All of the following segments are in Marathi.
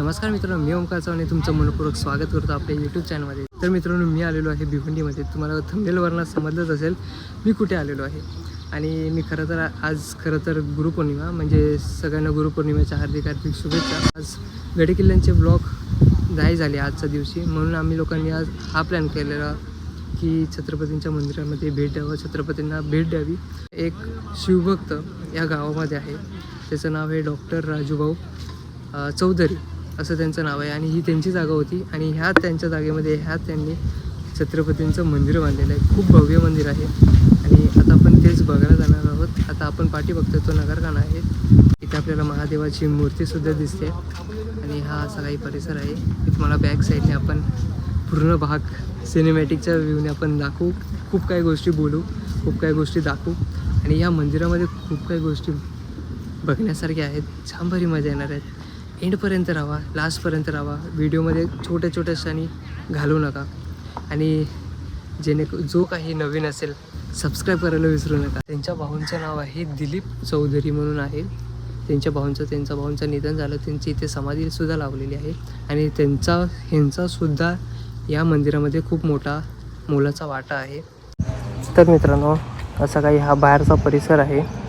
नमस्कार मित्रांनो मी ओमकार चव्हाण तुमचं मनपूर्वक स्वागत करतो आपल्या यूट्यूब चॅनलमध्ये तर मित्रांनो मी आलेलो आहे भिवंडीमध्ये तुम्हाला थंबेलवरनं समजलंच असेल मी कुठे आलेलो आहे. आणि मी खरं तर आज खरं तर गुरुपौर्णिमा म्हणजे सगळ्यांना गुरुपौर्णिमेच्या हार्दिक हार्दिक शुभेच्छा. आज गडकिल्ल्यांचे ब्लॉग जाहीर झाले आजच्या दिवशी. म्हणून आम्ही लोकांनी आज हा प्लॅन केलेला की छत्रपतींच्या मंदिरामध्ये भेट द्यावं छत्रपतींना भेट द्यावी. एक शिवभक्त या गावामध्ये आहे. त्याचं नाव आहे डॉक्टर राजूभाऊ चौधरी. असं त्यांचं नाव आहे. आणि ही त्यांची जागा होती. आणि ह्या त्यांच्या जागेमध्ये ह्या त्यांनी छत्रपतींचं मंदिर बांधलेलं आहे. खूप भव्य मंदिर आहे. आणि आता आपण तेच बघायला जाणार आहोत. आता आपण पाठी बघतो तो नगरखाना आहे. इथे आपल्याला महादेवाची मूर्तीसुद्धा दिसते. आणि हा असा काही परिसर आहे. तुम्हाला बॅक साईडने आपण पूर्ण भाग सिनेमॅटिकच्या व्ह्यूने आपण दाखवू. खूप काही गोष्टी बोलू. खूप काही गोष्टी दाखवू. आणि या मंदिरामध्ये खूप काही गोष्टी बघण्यासारख्या आहेत. छान भारी मजा येणार आहेत. एंडपर्यंत राहा लास्टपर्यंत राहा. व्हिडिओमध्ये छोट्या छोट्या क्षणी घालू नका. आणि जेणे जो काही नवीन असेल सबस्क्राईब करायला विसरू नका. त्यांच्या भाऊंचं नाव आहे दिलीप चौधरी म्हणून आहे. त्यांच्या भाऊंचं त्यांच्या भाऊंचं निधन झालं. त्यांची इथे समाधीसुद्धा लावलेली आहे. आणि त्यांचा ह्यांचासुद्धा या मंदिरामध्ये खूप मोठा मोलाचा वाटा आहे. तर मित्रांनो असा काही हा बाहेरचा परिसर आहे.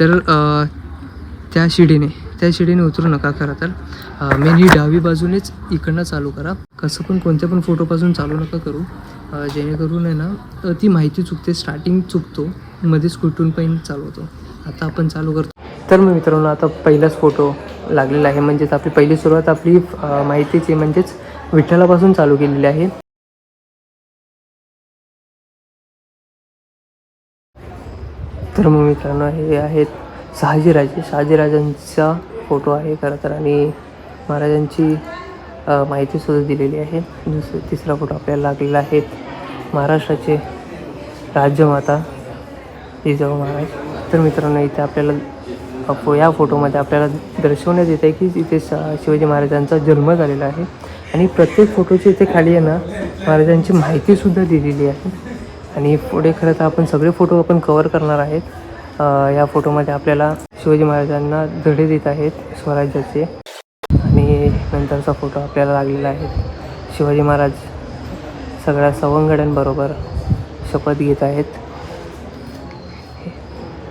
तर त्या शिडीने त्या शिडीने उतरू नका खरं तर. मेन ही डावी बाजूनेच इकडनं चालू करा. कसं पण कोणत्या पण फोटोपासून चालू नका करू. जेणेकरून आहे ना ती माहिती चुकते स्टार्टिंग चुकतो मध्येच कुठून पण चालवतो. आता आपण चालू करतो. तर मग मित्रांनो आता पहिलाच फोटो लागलेला आहे. म्हणजेच आपली पहिली सुरुवात आपली माहितीची म्हणजेच विठ्ठलापासून चालू केलेली आहे. तर मग मित्रांनो हे आहेत शहाजीराजे. शहाजीराजांचा फोटो आहे खरं तर आणि महाराजांची माहितीसुद्धा दिलेली आहे. दुसरा तिसरा फोटो आपल्याला लागलेला आहे महाराष्ट्राचे राज्यमाता जिजाऊ महाराज. तर मित्रांनो इथे आपल्याला फो या फोटोमध्ये आपल्याला दर्शवण्यात येत आहे की इथे शिवाजी महाराजांचा जन्म झालेला आहे. आणि प्रत्येक फोटोची इथे खाली आहे ना महाराजांची माहितीसुद्धा दिलेली आहे. आणि पुढे खरं तर आपण सगळे फोटो आपण कवर करणार आहेत. या फोटोमध्ये आपल्याला शिवाजी महाराजांना धडे देत आहेत स्वराज्याचे. आणि नंतरचा फोटो आपल्याला लागलेला आहे. शिवाजी महाराज सगळ्या सवंगड्यांबरोबर शपथ घेत आहेत.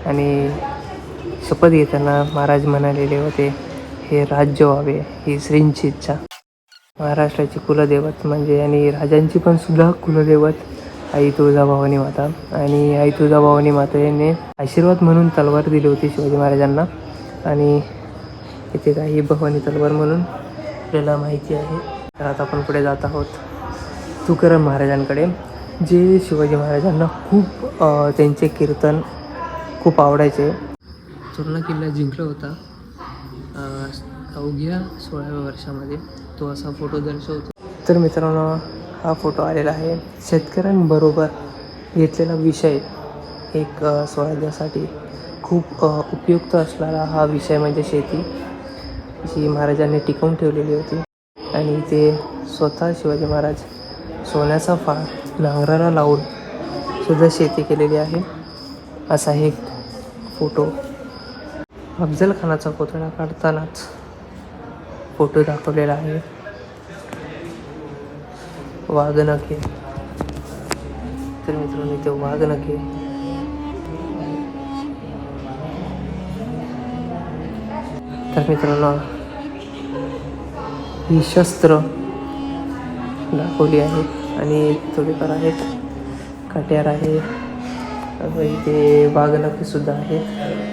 आणि शपथ घेताना महाराज म्हणालेले होते हे राज्य व्हावे ही श्रींची इच्छा. महाराष्ट्राची कुलदैवत म्हणजे आणि राजांची पण सुद्धा कुलदैवत. आई तुळजाभवानी माता. आणि आई तुळजाभवानी यांनी आशीर्वाद म्हणून तलवार दिली होती शिवाजी महाराजांना. आणि इथे काही भवानी तलवार म्हणून आपल्याला माहिती आहे. तर आता आपण पुढे जात आहोत तुकाराम महाराजांकडे जे शिवाजी महाराजांना खूप त्यांचे कीर्तन खूप आवडायचे. चोरणा किल्ला जिंकला होता. अवघ्या सोळाव्या वर्षामध्ये तो असा फोटो दर्शवतो. तर मित्रांनो हा फोटो आलेला आहे. शेतकऱ्यांबरोबर घेतलेला विषय एक स्वराज्यासाठी खूप उपयुक्त असणारा हा विषय म्हणजे शेती जी महाराजांनी टिकवून ठेवलेली होती. आणि ते स्वतः शिवाजी महाराज सोन्याचा फाळ नांगराला लावून सुद्धा शेती केलेली आहे. असा एक फोटो. अफजल खानाचा पुतळा काढतानाच फोटो दाखवलेला आहे. वाघनखे तर मित्रांनो इथे वाघनखे तर मित्रांनो ही शस्त्र दाखवली आहेत आणि थोडीफार आहेत काट्यार आहे. इथे वाघनखे सुद्धा आहेत.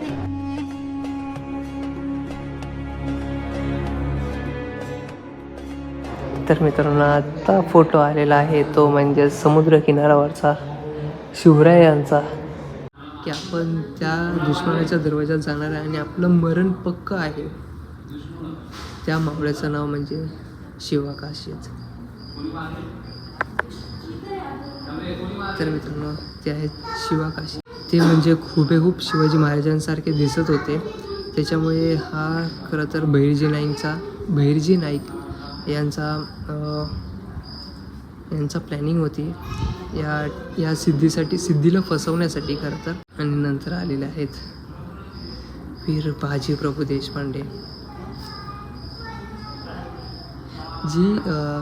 तर मित्रांनो आता फोटो आलेला आहे तो म्हणजे समुद्रकिनाऱ्यावरचा शिवराय यांचा. की आपण त्या दुश्मनाच्या दरवाजात जाणार आहे आणि आपलं मरण पक्क आहे. त्या मावळ्याचं नाव म्हणजे शिवाकाशीच तर मित्रांनो ते आहेत शिवाकाशी ते म्हणजे हुबेहूब शिवाजी महाराजांसारखे दिसत होते. त्याच्यामुळे हा खरं तर बहिर्जी नाईकचा बहिर्जी नाईक यांचा यांचा प्लॅनिंग होती. या या सिद्धीसाठी सिद्धीला फसवण्यासाठी खरं तर. आणि नंतर आलेले आहेत वीर बाजी प्रभू देशपांडे. जी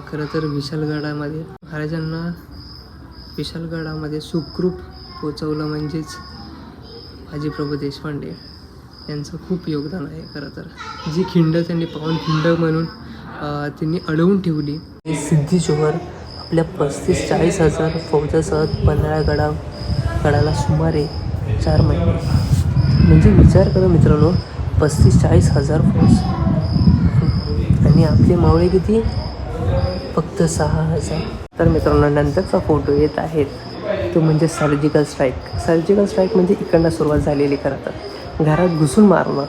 खरं तर विशालगडामध्ये महाराजांना विशालगडामध्ये सुखरूप पोचवलं म्हणजेच बाजीप्रभू देशपांडे. यांचं खूप योगदान आहे खरं तर. जी खिंड त्यांनी पाहून खिंड म्हणून त्यांनी अडवून ठेवली. सिद्धी जोहर आपल्या पस्तीस चाळीस हजार फौजासह पन्हाळा गडा गडाला सुमारे चार महिने. म्हणजे विचार करा मित्रांनो पस्तीस चाळीस हजार फौज. आणि आपले मावळे किती? फक्त सहा हजार. तर मित्रांनो नंतरचा फोटो येत आहेत तो म्हणजे सर्जिकल स्ट्राईक. सर्जिकल स्ट्राईक म्हणजे इकडनं सुरुवात झालेली खरं तर घरात घुसून मारणं.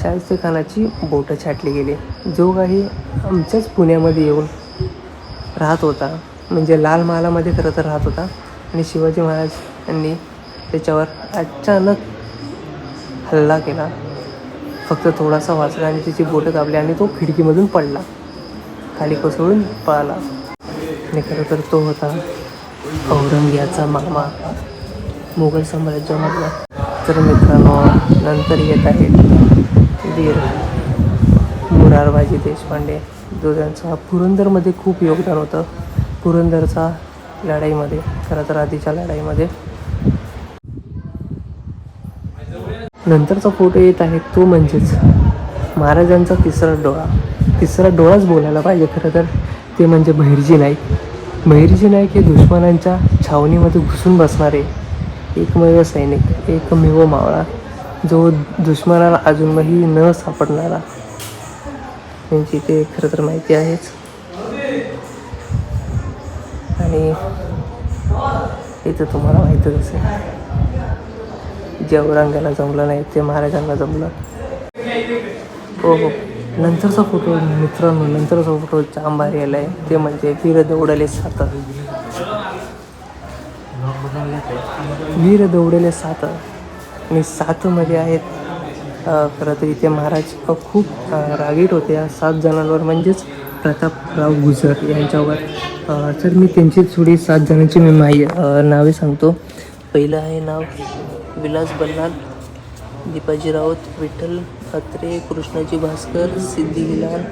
शाहिस्ते खानाची बोटं छाटली गेली. जो काही आमच्याच पुण्यामध्ये येऊन राहत होता म्हणजे लाल महालामध्ये खरं तर राहत होता आणि शिवाजी महाराज यांनी त्याच्यावर अचानक हल्ला केला. फक्त थोडासा वाचला आणि त्याची बोटं दाबली आणि तो खिडकीमधून पडला. खाली कोसळून पळाला. आणि खरं तर तो होता औरंग्याचा मामा मुघल साम्राज्यामधला. तर मित्रांनो नंतर येत आहेत वीर मुरारबाजी देशपांडे. जो पुरंदरमध्ये खूप योगदान होतं. पुरंदरचा लढाईमध्ये खरं तर आधीच्या लढाईमध्ये. नंतरचा फोटो येत आहे तो म्हणजेच महाराजांचा तिसरा डोळा. तिसरा डोळाच बोलायला पाहिजे खरं तर. ते म्हणजे बहिर्जी नाईक. बहिर्जी नाईक हे दुश्मनांच्या छावणीमध्ये घुसून बसणारे एकमेव सैनिक एकमेव मावळा जो दुश्मनाला अजूनही न सापडणारा त्यांची ते खरं तर माहिती आहेच. आणि इथं तुम्हाला माहीतच असेल. जे औरंगाला जमलं नाही ते महाराजांना जमलं. हो हो. नंतरचा फोटो मित्रांनो नंतरचा फोटो जाम भारी आला आहे ते म्हणजे वीर दौडले सात. वीर दौडले सात. आणि सातमध्ये आहेत खरं तर इथे महाराज खूप रागीट होते. या सात जणांवर म्हणजेच प्रतापराव गुजर यांच्यावर. तर मी त्यांची थोडी सात जणांची मी माही नावे सांगतो. पहिलं आहे नाव विलास बल्लाल दीपाजी राऊत विठ्ठल अत्रे कृष्णाजी भास्कर सिद्धी विलाल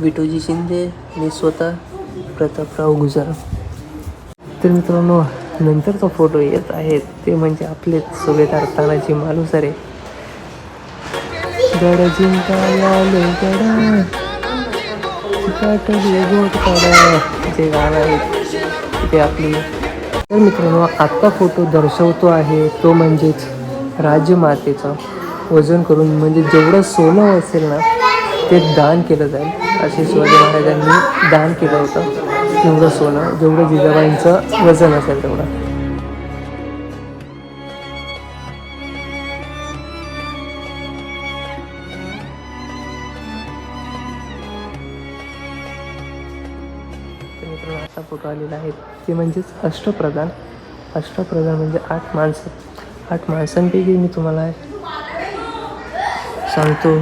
विठोजी शिंदे आणि स्वतः प्रतापराव गुजर. तर मित्रांनो नंतरचा फोटो येत आहे. ते म्हणजे आपले सुभेदार तानाजी मालुसरे. गड जिंकायला गडा चिकाटली गोट काढा जे गाणं आहे ते आपली तर मित्रांनो आत्ता फोटो दर्शवतो आहे तो म्हणजेच राजमातेचं. वजन करून म्हणजे जेवढं सोनं असेल ना ते दान केलं जाईल. असे शिवाजी महाराजांनी दान केलं होतं तेवढं सोनं जेवढं जिजाबाईंचं वजन असेल तेवढं. मित्रांनो आहे. ते म्हणजेच अष्टप्रधान. अष्टप्रधान म्हणजे आठ माणसं. आठ माणसांपैकी मी तुम्हाला सांगतो.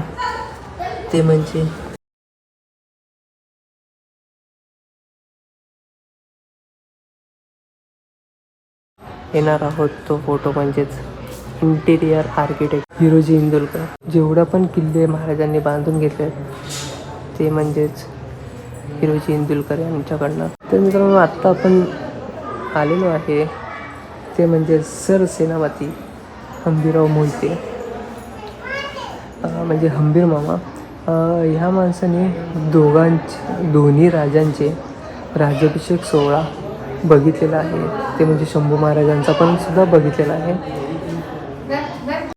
ते म्हणजे येणार आहोत तो फोटो म्हणजेच इंटेरियर आर्किटेक्ट हिरोजी इंदुलकर. जेवढा पण किल्ले महाराजांनी बांधून घेतले ते म्हणजेच हिरोजी इंदुलकर यांच्याकडनं. तर मित्रांनो आत्ता आपण आलेलो आहे. ते म्हणजे सर सेनापती हंबीराव मोहिते. म्हणजे हंबीर मामा. ह्या माणसाने दोघांचे दोन्ही राजांचे राज्याभिषेक सोहळा बघितलेला आहे. ते म्हणजे शंभू महाराजांचा पण सुद्धा बघितलेला आहे.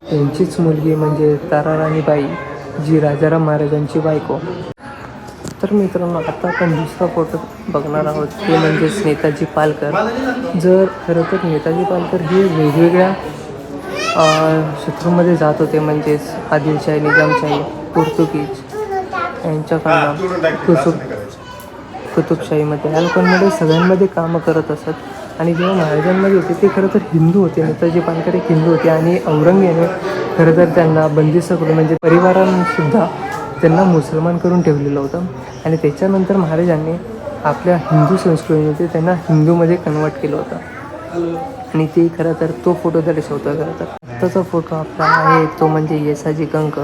त्यांचीच मुलगी म्हणजे ताराराणीबाई जी राजाराम महाराजांची बायको. तर मित्रांनो आता आपण दुसरा फोटो बघणार आहोत. ते म्हणजेच नेताजी पालकर. जर खरं तर नेताजी पालकर हे वेगवेगळ्या अं, शत्रूमध्ये जात होते म्हणजेच आदिलशाही निजामशाही पोर्तुगीज यांच्या काळात कुतुब कुतुबशाहीमध्ये. या लोकांमध्ये सगळ्यांमध्ये कामं करत असत. आणि जेव्हा महाराजांमध्ये होते ते खरं तर हिंदू होते. नेताजी पालकर एक हिंदू होते. आणि औरंगजेबाने खरं तर त्यांना बंदिस्त करून म्हणजे परिवारांसुद्धा त्यांना मुसलमान करून ठेवलेलं होतं. आणि त्याच्यानंतर महाराजांनी आपल्या हिंदू संस्कृतीमध्ये त्यांना हिंदूमध्ये कन्वर्ट केलं होतं. आणि ते खरं तर तो फोटो दर्शवतो खरं तर. आत्ताचा फोटो आपला आहे तो म्हणजे येसाजी कंक.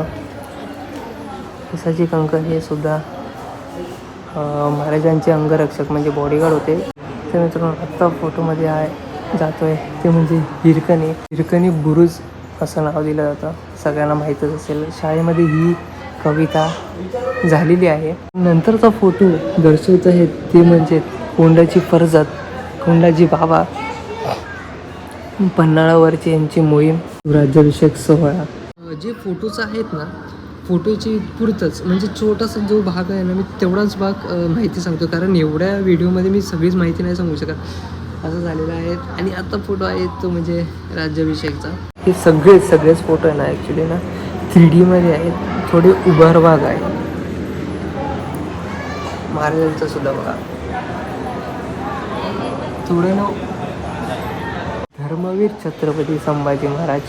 येसाजी कंक हे सुद्धा महाराजांचे अंगरक्षक म्हणजे बॉडीगार्ड होते. तर मित्रांनो आत्ता फोटोमध्ये आहे जातो आहे ते म्हणजे हिरकणी. हिरकणी बुरुज असं नाव दिलं जातं. सगळ्यांना माहीतच असेल. शाळेमध्ये ही कविता झालेली आहे. नंतरचा फोटो दर्शवत आहे ते म्हणजे कोंडाची फरजत कोंडाजी बाबा. पन्हाळावरची यांची मोहीम राज्याभिषेक सोहळा. जे फोटोज आहेत ना फोटोची पुरतच म्हणजे छोटासा जो भाग आहे ना मी तेवढाच भाग माहिती सांगतो. कारण एवढ्या व्हिडिओमध्ये मी सगळीच माहिती नाही सांगू शकत. असं झालेलं आहे. आणि आता फोटो आहे तो म्हणजे राज्याभिषेकचा. हे सगळे सगळेच फोटो आहे ना ॲक्च्युली ना. थ्री डीमध्ये आहेत. थोडी उभार भाग आहे. महाराजांचा सुद्धा बघा. थोडं ना धर्मवीर छत्रपती संभाजी महाराज.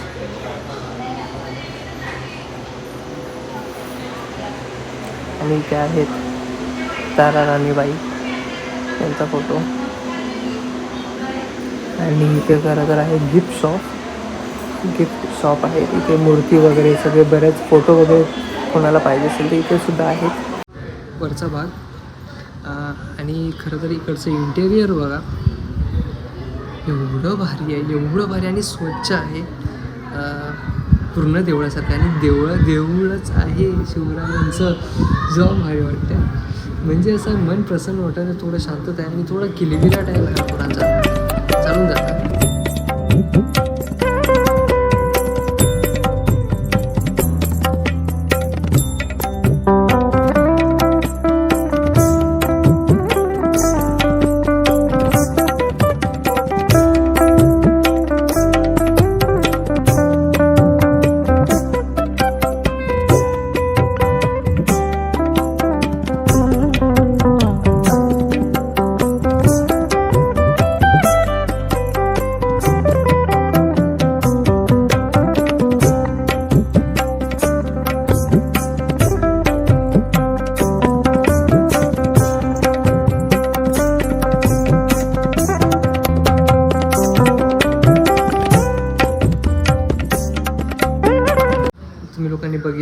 आणि त्या आहेत तारा राणीबाई. यांचा फोटो. आणि इथे खरं तर आहे गिफ्ट शॉप गिफ्ट शॉप आहे. इथे मूर्ती वगैरे सगळे बरेच फोटो वगैरे कोणाला पाहिजे असेल तर इथे सुद्धा आहेत वरचा भाग. आणि खरं तर इकडचं इंटेरियर बघा. एवढं भारी आहे एवढं भारी आणि स्वच्छ आहे. पूर्ण देवळासारखं आणि देवळं देऊळच आहे शिवरायांचं जेव्हा भारी वाटतं. म्हणजे असं मन प्रसन्न वाटतं आणि थोडं शांतता आहे आणि थोडा किलबिलाट आहे बघा थोडासा चालून जातात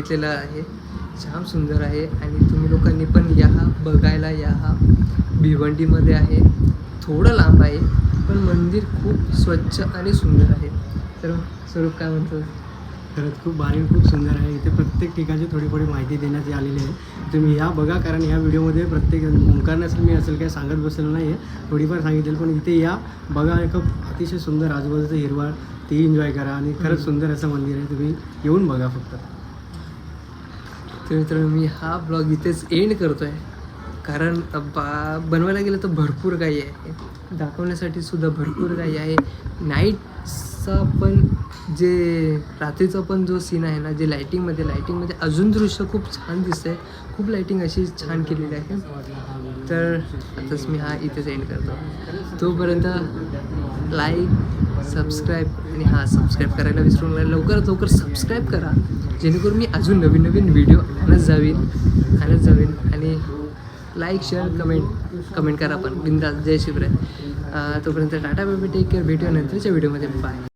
बघितलेलं आहे. छान सुंदर आहे. आणि तुम्ही लोकांनी पण या बघायला या. भिवंडीमध्ये आहे. थोडं लांब आहे पण मंदिर खूप स्वच्छ आणि सुंदर आहे. तर स्वरूप काय म्हणतो? खरंच खूप भारी खूप सुंदर आहे. इथे प्रत्येक ठिकाणची थोडी थोडी माहिती देण्यात आलेली आहे. तुम्ही या बघा कारण या व्हिडिओमध्ये प्रत्येक ओंकार नसेल मी असेल काय सांगत बसलेलं नाही आहे थोडीफार सांगितलेलं पण इथे या बघा एक अतिशय सुंदर आजूबाजूचं हिरवळ ती एन्जॉय करा. आणि खरंच सुंदर असं मंदिर आहे. तुम्ही येऊन बघा फक्त. तर मित्रांनो मी हा ब्लॉग इथेच एंड करतो आहे कारण बा बनवायला गेलं तर भरपूर काही आहे. दाखवण्यासाठी सुद्धा भरपूर काही आहे. नाईटचा पण जे रात्रीचा पण जो सीन आहे ना जे लायटिंगमध्ये लायटिंगमध्ये अजून दृश्य खूप छान दिसतंय. खूप लायटिंग अशी छान केलेली आहे. तर आताच मी हा इथेच एंड करतो. तोपर्यंत लाईक सबस्क्राईब आणि हां सबस्क्राईब करायला विसरू नका. लवकरात लवकर सबस्क्राईब करा. जेणेकरून मी अजून नवीन नवीन व्हिडिओ आणत जावीन आणत जावीन आणि लाईक शेअर कमेंट कमेंट करा पण. बिंदास. जय शिवराय. तोपर्यंत टाटा बेबी टेक केअर भेटूया नंतरच्या व्हिडिओमध्ये बाय